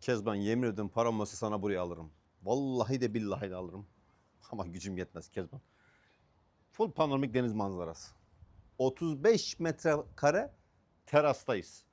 Kezban yemin ederim param olsa sana buraya alırım. Vallahi de billahi de alırım. Ama gücüm yetmez Kezban. Full panoramik deniz manzarası. 35 metrekare terastayız.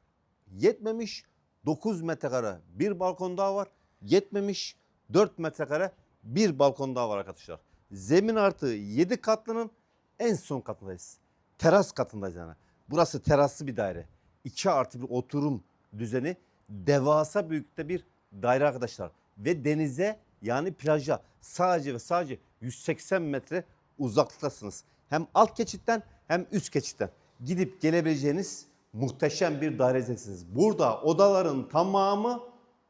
Yetmemiş 9 metrekare bir balkon daha var. Yetmemiş 4 metrekare bir balkon daha var arkadaşlar. Zemin artı 7 katlının en son katındayız. Teras katındayız yani. Burası teraslı bir daire. 2 artı bir oturum düzeni. Devasa büyüklükte bir daire arkadaşlar. Ve denize yani plaja sadece ve sadece 180 metre uzaklıktasınız. Hem alt geçitten hem üst geçitten gidip gelebileceğiniz muhteşem bir dairedesiniz. Burada odaların tamamı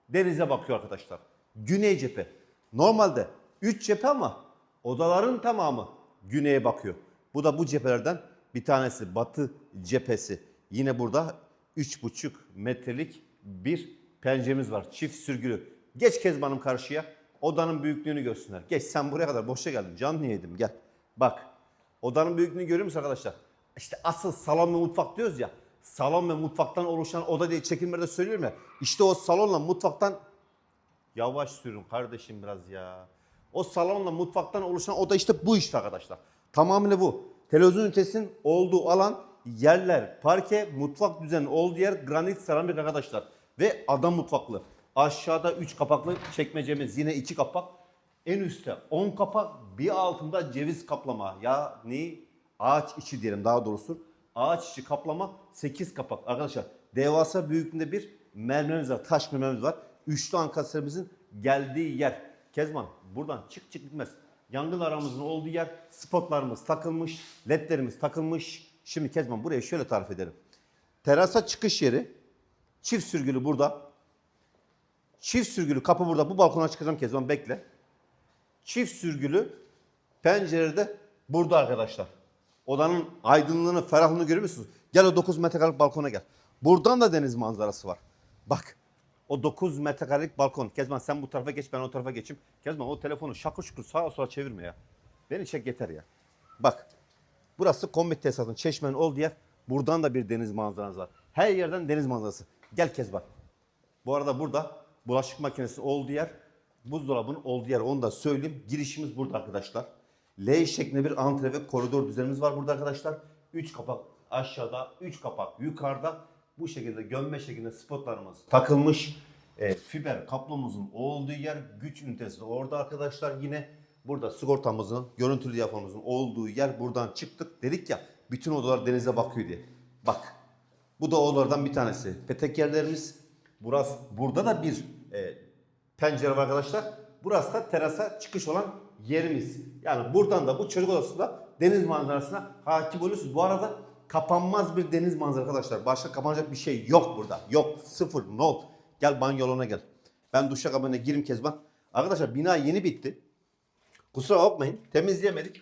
denize bakıyor arkadaşlar. Güney cephe. Normalde 3 cephe ama odaların tamamı güneye bakıyor. Bu da bu cephelerden bir tanesi batı cephesi. Yine burada 3,5 metrelik bir penceremiz var. Çift sürgülü. Geç Kezban'ım karşıya. Odanın büyüklüğünü görsünler. Geç sen buraya kadar boşa geldin. Can niye yedim gel. Bak odanın büyüklüğünü görüyor musun arkadaşlar? İşte asıl salon ve mutfak diyoruz ya. Salon ve mutfaktan oluşan oda diye çekimlerde söylüyorum ya. İşte o salonla mutfaktan Yavaş sürün kardeşim biraz ya. O salonla mutfaktan oluşan oda işte bu işte arkadaşlar. Tamamıyla bu. Televizyon ünitesinin olduğu alan yerler, parke, mutfak düzeni olduğu yer granit seramik arkadaşlar. Ve adam mutfaklı. Aşağıda 3 kapaklı çekmecemiz yine 2 kapak. En üstte 10 kapak bir altında ceviz kaplama. Ya ne? Ağaç içi diyelim daha doğrusu. Ağaç içi kaplama 8 kapak. Arkadaşlar devasa büyüklüğünde bir mermerimiz var. Taş mermerimiz var. Üçlü ankastrerimizin geldiği yer. Kezban buradan çık çık gitmez. Yangın aramızın olduğu yer spotlarımız takılmış, ledlerimiz takılmış. Şimdi Kezban burayı şöyle tarif edelim. Terasa çıkış yeri. Çift sürgülü burada. Çift sürgülü kapı burada. Bu balkona çıkacağım Kezban bekle. Çift sürgülü pencerede burada arkadaşlar. Odanın aydınlığını, ferahlığını görüyor musunuz? Gel o 9 metrekarelik balkona gel. Buradan da deniz manzarası var. Bak. O 9 metrekarelik balkon. Kezban sen bu tarafa geç ben o tarafa geçeyim. Kezban o telefonu şakır şukur sağa sola çevirme ya. Beni çek yeter ya. Bak. Burası kombit tesisatın çeşmenin olduğu yer. Buradan da bir deniz manzarası var. Her yerden deniz manzarası. Gel Kezban. Bu arada burada bulaşık makinesi olduğu yer, buzdolabının olduğu yer. Onu da söyleyeyim. Girişimiz burada arkadaşlar. L şeklinde bir antre ve koridor düzenimiz var burada arkadaşlar. 3 kapak aşağıda, 3 kapak yukarıda. Bu şekilde gömme şeklinde spotlarımız takılmış. E, fiber kablomuzun olduğu yer güç ünitesi orada arkadaşlar. Yine burada sigortamızın, görüntülü diyaframımızın olduğu yer buradan çıktık. Dedik ya bütün odalar denize bakıyor diye. Bak bu da odalardan bir tanesi. Petek yerlerimiz. Burası, burada da bir e, pencere var arkadaşlar. Burası da terasa çıkış olan yerimiz. Yani buradan da bu çocuk odasında deniz manzarasına hakim oluyorsunuz. Bu arada kapanmaz bir deniz manzarası arkadaşlar. Başka kapanacak bir şey yok burada. Yok. Sıfır. Not. Gel banyoluna gel. Ben duşa kabine girim Kezban. Arkadaşlar bina yeni bitti. Kusura bakmayın. Temizleyemedik.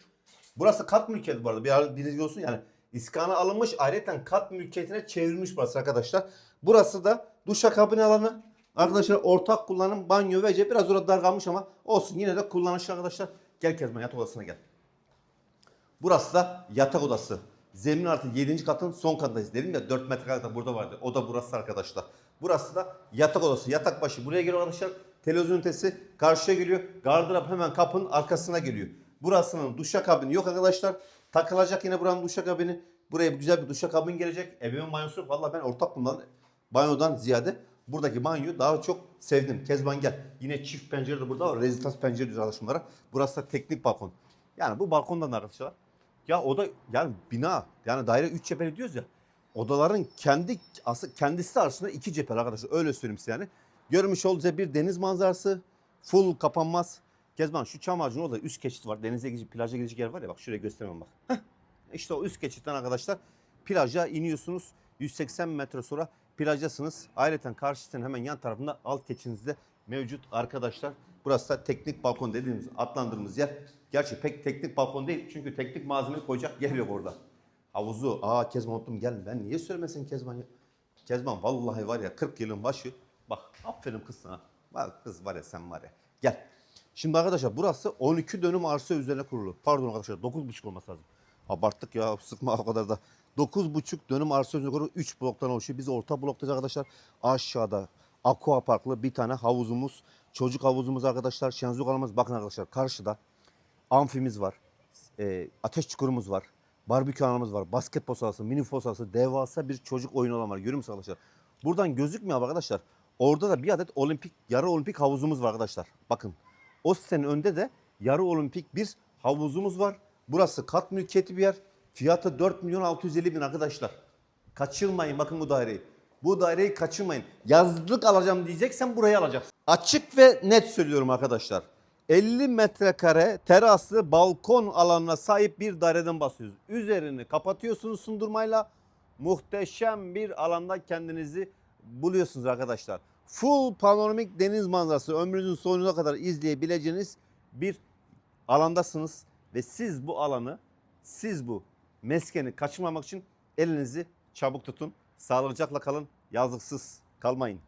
Burası kat mülkiyeti bu arada. Bir bilgi olsun yani. İskana alınmış ayrıca kat mülkiyetine çevrilmiş burası arkadaşlar. Burası da duşakabine alanı. Arkadaşlar ortak kullanım banyo ve cep biraz orada kalmış ama olsun yine de kullanışlı arkadaşlar. Gel Kezban yatak odasına gel. Burası da yatak odası. Zemin artı 7. katın son katındayız. Dedim ya 4 metrekare de burada vardı. O da burası arkadaşlar. Burası da yatak odası. Yatak başı buraya geliyor arkadaşlar. Televizyon ünitesi karşıya geliyor. Gardırop hemen kapının arkasına geliyor. Burasının duşakabini yok arkadaşlar. Takılacak yine buranın duşakabini. Buraya güzel bir duşakabin gelecek. Evimin banyosu. Valla ben ortak bundan banyodan ziyade buradaki banyoyu daha çok sevdim. Kezban gel. Yine çift pencere de burada var. Rezistans pencere diyoruz arkadaşlar. Burası da teknik balkon. Yani bu balkondan da arkadaşlar. Ya oda yani bina yani daire 3 cepheli diyoruz ya. Odaların kendi kendisi arasında iki cepheli arkadaşlar. Öyle söyleyeyim size yani. Görmüş olduğunuz bir deniz manzarası. Full kapanmaz. Kezban şu çam ağacının orada üst geçit var. Denize gidecek, plaja gidecek yer var ya bak şuraya göstermem bak. Heh. İşte o üst geçitten arkadaşlar plaja iniyorsunuz. 180 metre sonra plajasınız. Ayrıca karşısının hemen yan tarafında alt geçinizde mevcut arkadaşlar. Burası da teknik balkon dediğimiz adlandırdığımız yer. Gerçi pek teknik balkon değil çünkü teknik malzeme koyacak yer yok orada. Havuzu, aa Kezban unuttum gel. Ben niye söylemesin Kezban ya? Kezban vallahi var ya 40 yılın başı. Bak aferin kız sana. Bak kız var ya sen var ya. Gel. Şimdi arkadaşlar burası 12 dönüm arsa üzerine kurulu. Pardon arkadaşlar 9,5 olması lazım. Abarttık ya sıkma o kadar da. 9,5 dönüm arsa üzerine kurulu 3 bloktan oluşuyor. Biz orta bloktayız arkadaşlar. Aşağıda aqua parklı bir tane havuzumuz. Çocuk havuzumuz arkadaşlar. Şenzuk alanımız bakın arkadaşlar karşıda. Amfimiz var. E, ateş çukurumuz var. Barbekü alanımız var. Basketbol sahası, mini futbol sahası, devasa bir çocuk oyun alanı var. Görüyor musunuz arkadaşlar? Buradan gözükmüyor arkadaşlar. Orada da bir adet olimpik, yarı olimpik havuzumuz var arkadaşlar. Bakın. O sitenin önünde de yarı olimpik bir havuzumuz var. Burası kat mülkiyeti bir yer. Fiyatı 4 milyon 650 bin arkadaşlar. Kaçırmayın bakın bu daireyi. Bu daireyi kaçırmayın. Yazlık alacağım diyeceksen burayı alacaksın. Açık ve net söylüyorum arkadaşlar. 50 metrekare teraslı balkon alanına sahip bir daireden bahsediyoruz. Üzerini kapatıyorsunuz sundurmayla. Muhteşem bir alanda kendinizi buluyorsunuz arkadaşlar. Full panoramik deniz manzarası ömrünüzün sonuna kadar izleyebileceğiniz bir alandasınız. Ve siz bu alanı, siz bu meskeni kaçırmamak için elinizi çabuk tutun. Sağlıcakla kalın, yazıksız kalmayın.